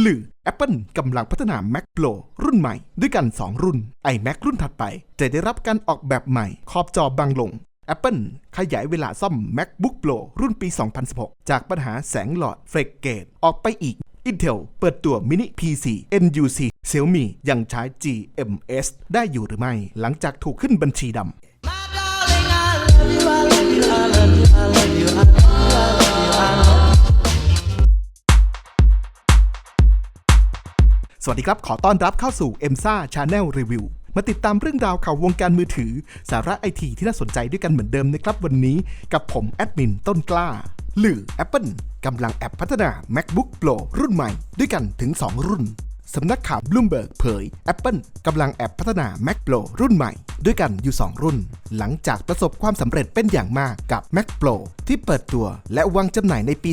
หรือ Apple กำลังพัฒนา Mac Pro รุ่นใหม่ ด้วยกัน 2 รุ่น iMac รุ่นถัดไป จะได้รับการออกแบบใหม่ ขอบจอบางลง Apple ขยายเวลาซ่อม MacBook Pro รุ่นปี 2016 จากปัญหาแสงหลอดเฟรกเกตออกไปอีก Intel เปิดตัว Mini PC NUC Xiaomi ยังใช้ GMS ได้อยู่หรือไม่ หลังจากถูกขึ้นบัญชีดำ สวัสดีครับ ขอต้อนรับเข้าสู่ e m s a Channel Review มาติดตามเรื่องราวข่าววงการมือถือ สาระไอทีที่น่าสนใจด้วยกันเหมือนเดิมนะครับวันนี้กับผมแอดมินต้นกล้า หรือ Apple กำลังแอปพัฒนา MacBook Pro รุ่นใหม่ด้วยกันถึง 2 รุ่นสำนักข่าว Bloomberg เผย Apple กำลังแอปพัฒนา Mac Pro รุ่นใหม่ ด้วยกันอยู่ 2 รุ่น หลังจากประสบความสำเร็จเป็นอย่างมากกับ Mac Pro ที่เปิดตัวและวางจำหน่ายในปี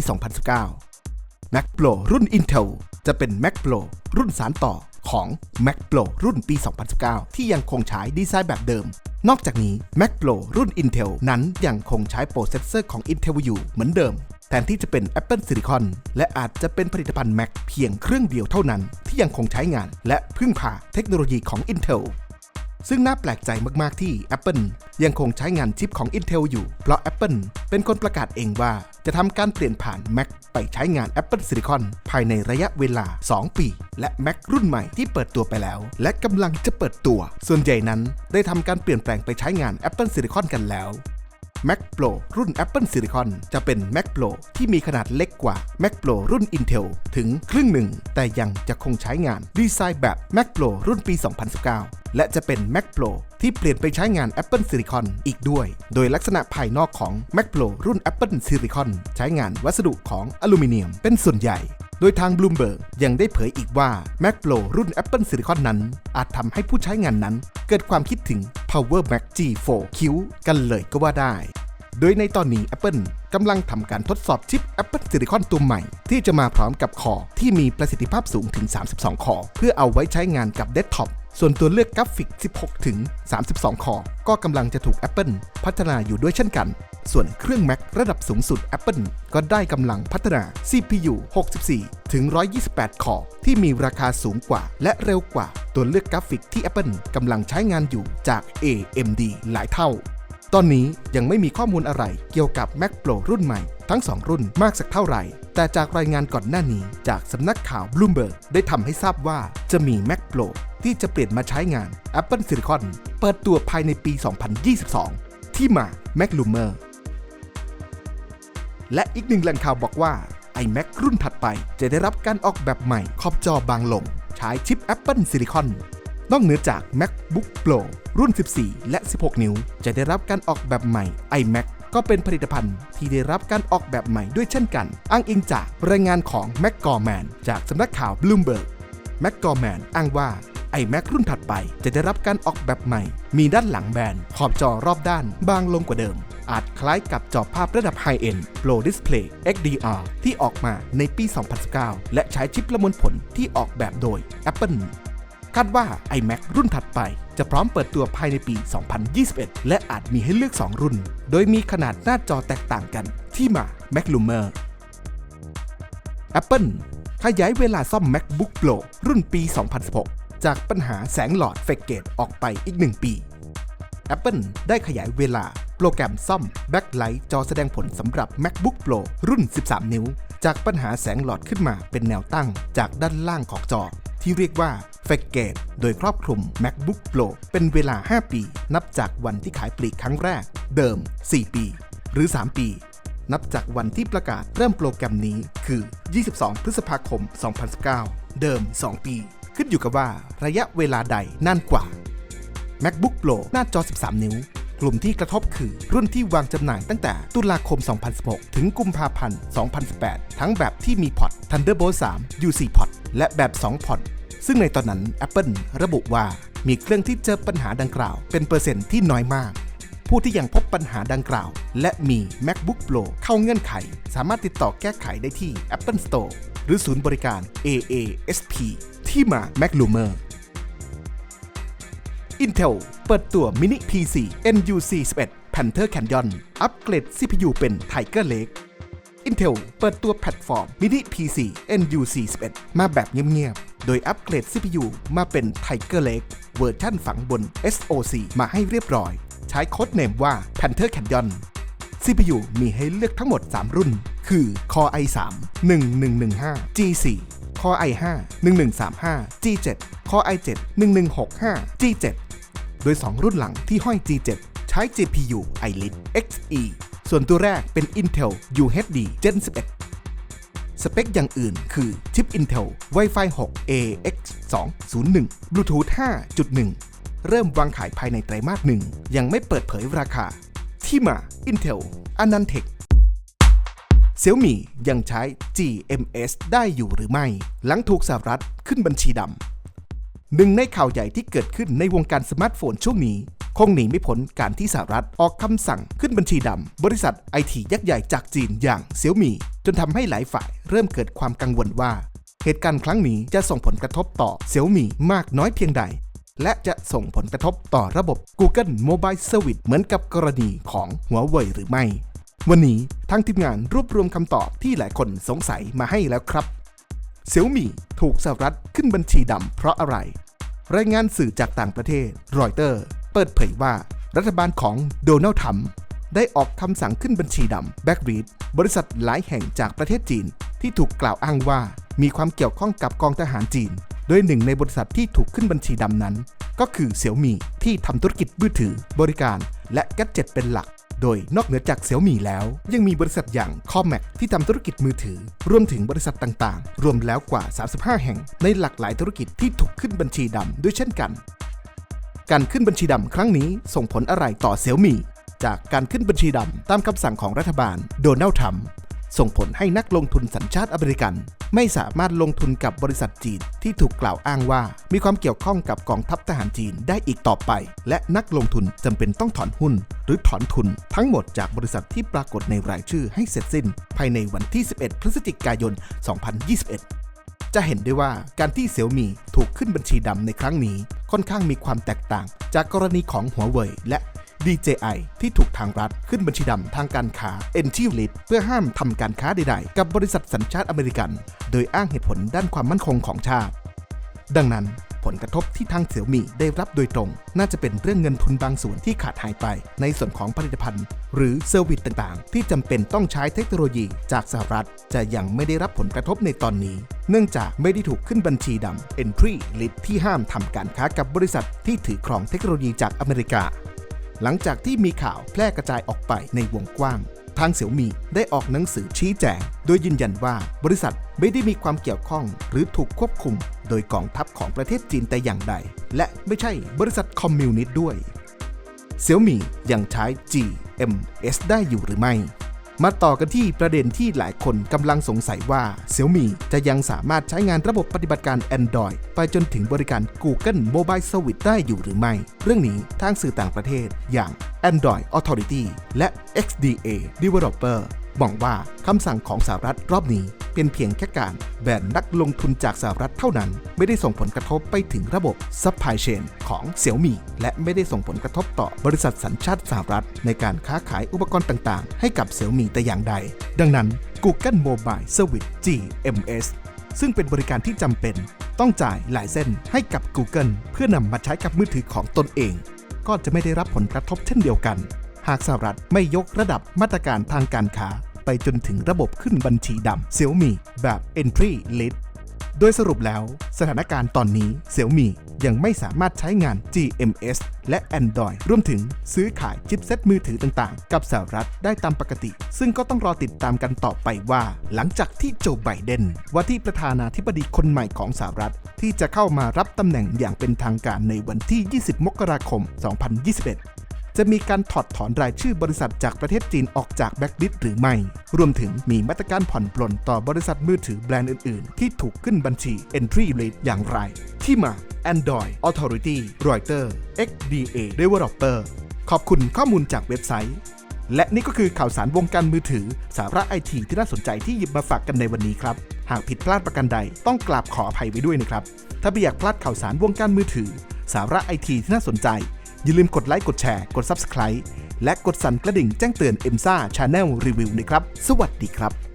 2019 Mac Pro รุ่น Intel จะเป็น Mac Pro รุ่นสารต่อของ Mac Pro รุ่นปี 2019 ที่ยังคงใช้ดีไซน์แบบเดิม นอกจากนี้ Mac Pro รุ่น Intel นั้นยังคงใช้โปรเซสเซอร์ของ Intel อยู่เหมือนเดิม แทนที่จะเป็น Apple Silicon และอาจจะเป็นผลิตภัณฑ์ Mac เพียงเครื่องเดียวเท่านั้น ที่ยังคงใช้งาน และพึ่งพาเทคโนโลยีของ Intel ซึ่งน่าแปลกใจมากๆที่ Apple ยังคงใช้งานชิปของ Intel อยู่ เพราะ Apple เป็นคนประกาศเองว่าจะทำการเปลี่ยนผ่าน Mac ไปใช้งาน Apple Silicon ภายในระยะเวลา 2 ปี และ Mac รุ่นใหม่ที่เปิดตัวไปแล้ว และกำลังจะเปิดตัว ส่วนใหญ่นั้นได้ทำการเปลี่ยนแปลงไปใช้งาน Apple Silicon กันแล้ว Mac Pro รุ่น Apple Silicon จะเป็น Mac Pro ที่มีขนาดเล็กกว่า Mac Pro รุ่น Intel ถึงครึ่งหนึ่ง แต่ยังจะคงใช้งานดีไซน์แบบ Mac Pro รุ่นปี 2019 และจะเป็น Mac Pro ที่เปลี่ยนไปใช้งาน Apple Silicon อีกด้วย โดยลักษณะภายนอกของ Mac Pro รุ่น Apple Silicon ใช้งานวัสดุของอลูมิเนียมเป็นส่วนใหญ่โดยทาง Bloomberg ยังได้เผยอีกว่า Mac Pro รุ่น Apple Silicon นั้น อาจทำให้ผู้ใช้งานนั้น เกิดความคิดถึง Power Mac G4 Q กันเลยก็ว่าได้ โดยในตอนนี้ Apple กำลังทำการทดสอบชิป Apple Silicon ตัวใหม่ ที่จะมาพร้อมกับคอที่มีประสิทธิภาพสูงถึง 32 คอ เพื่อเอาไว้ใช้งานกับเดสก์ท็อปส่วนตัวเลือกกราฟิก 16 ถึง 32 คอ ก็กำลังจะถูก Apple พัฒนาอยู่ด้วยเช่นกัน ส่วนเครื่อง Mac ระดับสูงสุด Apple ก็ได้กำลังพัฒนา CPU 64 ถึง 128 คอ ที่มีราคาสูงกว่าและเร็วกว่าตัวเลือกกราฟิกที่ Apple กำลังใช้งานอยู่จาก AMD หลายเท่า ตอนนี้ยังไม่มีข้อมูลอะไรเกี่ยวกับ Mac Pro รุ่นใหม่ ทั้ง 2 รุ่นมากสักเท่าไหร่ แต่จากรายงานก่อนหน้านี้ จากสำนักข่าว Bloomberg ได้ทำให้ทราบว่าจะมี Mac Pro ที่จะเปลี่ยนมาใช้งาน Apple Silicon เปิดตัวภายในปี 2022 ที่มา Mac Loomer และอีกหนึ่งแหล่งข่าวบอกว่า iMac รุ่นถัดไปจะได้รับการออกแบบใหม่ขอบจอบางลง ใช้ชิป Apple Silicon นอกเหนือจาก MacBook Pro รุ่น 14 และ 16 นิ้ว จะได้รับการออกแบบใหม่ iMac ก็เป็นผลิตภัณฑ์ที่ได้รับการออกแบบใหม่ด้วยเช่นกัน อ้างอิงจากรายงานของ MacGorman จากสำนักข่าว Bloomberg MacGorman อ้างว่า iMac รุ่นถัดไปจะได้รับการออกแบบใหม่ มีด้านหลังแบน ขอบจอรอบด้าน บางลงกว่าเดิม อาจคล้ายกับจอภาพระดับไฮเอ็น Pro Display XDR ที่ออกมาในปี 2019 และใช้ชิปประมวลผลที่ออกแบบโดย Apple คาดว่า iMac รุ่นถัดไป จะพร้อมเปิดตัวภายในปี 2021 และอาจมีให้เลือก 2 รุ่น โดยมีขนาดหน้าจอแตกต่างกันที่มา Mac Loomer Apple ขยายเวลาซ่อม MacBook Pro รุ่นปี 2016 จากปัญหาแสงหลอดเฟกเกตออกไปอีก 1 ปี Apple ได้ขยายเวลาโปรแกรมซ่อม Backlight จอแสดงผลสำหรับ MacBook Pro รุ่น 13 นิ้ว จากปัญหาแสงหลอดขึ้นมาเป็นแนวตั้งจากด้านล่างของจอ ที่เรียกว่า f a g a t e โดยครอบคลุม MacBook Pro เป็นเวลา 5 ปี นับจากวันที่ขายปลีกครั้งแรก เดิม 4 ปี หรือ 3 ปี นับจากวันที่ประกาศเริ่มโปรแกรมนี้คือ 22 พฤษภาคม 2019 เดิม 2 ปี ขึ้นอยู่กับว่าระยะเวลาใดนานกว่า MacBook Pro หน้าจอ 13 นิ้วกลุ่มที่กระทบคือรุ่นที่วางจำหน่ายตั้งแต่ตุลาคม 2016 ถึงกุมภาพันธ์ 2018 ทั้งแบบที่มีพอร์ต Thunderbolt 3 UC พอร์ต และแบบ2พอตซึ่งในตอนนั้น Apple ระบุว่ามีเครื่องที่เจอปัญหาดังกล่าว เป็นเปอร์เซ็นต์ที่น้อยมาก ผู้ที่ยังพบปัญหาดังกล่าว และมี MacBook Pro เข้าเงื่อนไข สามารถติดต่อแก้ไขได้ที่ Apple Store หรือศูนย์บริการ AASP ที่มา Mac Loomer Intel เปิดตัว Mini PC NUC 11 Panther Canyon อัปเกรด CPU เป็น Tiger Lake Intel เปิดตัวแพลตฟอร์ม Mini PC NUC 11มาแบบเงียบๆ โดยอัปเกรด CPU มาเป็น Tiger Lake เวอร์ชั่นฝังบน SoC มาให้เรียบร้อย ใช้โค้ดเนมว่า Panther Canyon CPU มีให้เลือกทั้งหมด 3 รุ่น คือ Core i3 1115 G4 Core i5 1135 G7 Core i7 1165 G7 โดย 2 รุ่นหลังที่ห้อย G7 ใช้ GPU iLit Xe ส่วนตัวแรกเป็น Intel UHD Gen 11 สเปคอย่างอื่นคือชิป Intel Wi-Fi 6 AX 201 Bluetooth 5.1 เริ่มวางขายภายในไตรมาสหนึ่ง ยังไม่เปิดเผยราคา ที่มา Intel Anantech เซี่ยมี่ยังใช้ GMS ได้อยู่หรือไม่ หลังถูกสหรัฐขึ้นบัญชีดำหนึ่งในข่าวใหญ่ที่เกิดขึ้นในวงการสมาร์ทโฟนช่วงนี้ คงหนีไม่พ้นการที่สหรัฐออกคำสั่งขึ้นบัญชีดำบริษัทไอทียักษ์ใหญ่จากจีนอย่างเซี่ยวมี่จนทำให้หลายฝ่ายเริ่มเกิดความกังวลว่า เหตุการณ์ครั้งนี้จะส่งผลกระทบต่อเซี่ยวมี่มากน้อยเพียงใด และจะส่งผลกระทบต่อระบบ Google Mobile Service เหมือนกับกรณีของหัวเว่ยหรือไม่ วันนี้ทางทีมงานรวบรวมคำตอบที่หลายคนสงสัยมาให้แล้วครับเซี่ยวมี่ถูกสหรัฐขึ้นบัญชีดำเพราะอะไร รายงานสื่อจากต่างประเทศรอยเตอร์ เปิดเผยว่า รัฐบาลของโดนัลด์ทรัมป์ได้ออกคำสั่งขึ้นบัญชีดำแบ็กรีดบริษัทหลายแห่งจากประเทศจีน ที่ถูกกล่าวอ้างว่า มีความเกี่ยวข้องกับกองทหารจีน โดยหนึ่งในบริษัทที่ถูกขึ้นบัญชีดำนั้น ก็คือเสี่ยวมี่ที่ทำธุรกิจมือถือบริการ และแกดเจ็ตเป็นหลัก โดยนอกเหนือจากเซี่ยวมี่แล้ว ยังมีบริษัทอย่าง c o m m a c ที่ทำธุรกิจมือถือ รวมถึงบริษัทต่างๆ รวมแล้วกว่า 35 แห่งในหลากหลายธุรกิจที่ถูกขึ้นบัญชีดำด้วยเช่นกัน การขึ้นบัญชีดำครั้งนี้ส่งผลอะไรต่อเซี่ยมี่จากการขึ้นบัญชีดำตามคำสั่งของรัฐบาลโดนัลด์ทรัมป์ส่งผลให้นักลงทุนสัญชาติอเมริกัน ไม่สามารถลงทุนกับบริษัทจีนที่ถูกกล่าวอ้างว่า มีความเกี่ยวข้องกับกองทัพทหารจีนได้อีกต่อไป และนักลงทุนจำเป็นต้องถอนหุ้น หรือถอนทุน ทั้งหมดจากบริษัทที่ปรากฏในรายชื่อให้เสร็จสิ้น ภายในวันที่ 11 พฤศจิกายน 2021 จะเห็นได้ว่าการที่เซี่ยมี่ถูกขึ้นบัญชีดำในครั้งนี้ ค่อนข้างมีความแตกต่าง จากกรณีของหัวเว่ยและ DJI ที่ถูกทางรัฐขึ้นบัญชีดำทางการค้า e n t i l i t เพื่อห้ามทำการค้าใดๆ กับบริษัทสัญชาติอเมริกัน โดยอ้างเหตุผลด้านความมั่นคงของชาติ ดังนั้น ผลกระทบที่ทางเสี่ยวมี่ได้รับโดยตรง น่าจะเป็นเรื่องเงินทุนบางส่วนที่ขาดหายไป ในส่วนของผลิตภัณฑ์ หรือเซอร์วิสต่างๆ ที่จำเป็นต้องใช้เทคโนโลยีจากสหรัฐ จะยังไม่ได้รับผลกระทบในตอนนี้ เนื่องจากไม่ได้ถูกขึ้นบัญชีดำ Entry List ที่ห้ามทำการค้ากับบริษัทที่ถือครองเทคโนโลยีจากอเมริกา หลังจากที่มีข่าวแพร่กระจายออกไปในวงกว้างทางเสี่ยวมี่ได้ออกหนังสือชี้แจง โดยยืนยันว่าบริษัทไม่ได้มีความเกี่ยวข้อง หรือถูกควบคุม โดยกองทัพของประเทศจีนแต่อย่างใด และไม่ใช่บริษัทคอมมิวนิสต์ด้วยเซี่ยมี่ยังใช้ GMS ได้อยู่หรือไม่ มาต่อกันที่ประเด็นที่หลายคนกำลังสงสัยว่าเซี่ยมี่จะยังสามารถใช้งานระบบปฏิบัติการ Android ไปจนถึงบริการ Google Mobile Service ได้อยู่หรือไม่ เรื่องนี้ทางสื่อต่างประเทศอย่าง Android Authority และ XDA Developer มองว่าคำสั่งของสหรัฐรอบนี้ เป็นเพียงแค่การแบนนักลงทุนจากสหรัฐเท่านั้น ไม่ได้ส่งผลกระทบไปถึงระบบ supply chain ของเซี่ยมี่และไม่ได้ส่งผลกระทบต่อบริษัทสัญชาติสหรัฐ ในการค้าขายอุปกรณ์ต่างๆ ให้กับเซี่ยมี่แต่อย่างใด ดังนั้น Google Mobile Service GMS ซึ่งเป็นบริการที่จำเป็นต้องจ่ายหลายเส้นให้กับ Google เพื่อนำมาใช้กับมือถือของตนเอง ก็จะไม่ได้รับผลกระทบเช่นเดียวกัน หากสหรัฐไม่ยกระดับมาตรการทางการค้า ไปจนถึงระบบขึ้นบัญชีดำ Xiaomi แบบ Entry List โดยสรุปแล้วสถานการณ์ตอนนี้ Xiaomi ยังไม่สามารถใช้งาน GMS และ Android รวมถึงซื้อขายชิปเซ็ตมือถือต่างๆ กับสหรัฐได้ตามปกติ ซึ่งก็ต้องรอติดตามกันต่อไปว่า หลังจากที่โจไบเดนว่าที่ประธานาธิบดีคนใหม่ของสหรัฐ ที่จะเข้ามารับตำแหน่งอย่างเป็นทางการในวันที่ 20 มกราคม 2021 จะมีการถอดถอนรายชื่อบริษัทจากประเทศจีนออกจากแบ็กลิสต์หรือไม่ รวมถึงมีมาตรการผ่อนปลนต่อบริษัทมือถือแบรนด์อื่น ๆ ที่ถูกขึ้นบัญชี Entry List อย่างไร ที่มา Android Authority Reuters XDA Developer ขอบคุณข้อมูลจากเว็บไซต์และนี่ก็คือข่าวสารวงการมือถือ สาระไอทีที่น่าสนใจที่หยิบมาฝากกันในวันนี้ครับ หากผิดพลาดประการใดต้องกราบขออภัยไว้ด้วยนะครับ ถ้าไม่อยากพลาดข่าวสารวงการมือถือ สาระไอทีที่น่าสนใจ อย่าลืมกดไลค์กดแชร์กด Subscribe และกดสั่นกระดิ่งแจ้งเตือนเอ็มซ่าชาแนลรีวิวนะครับ สวัสดีครับ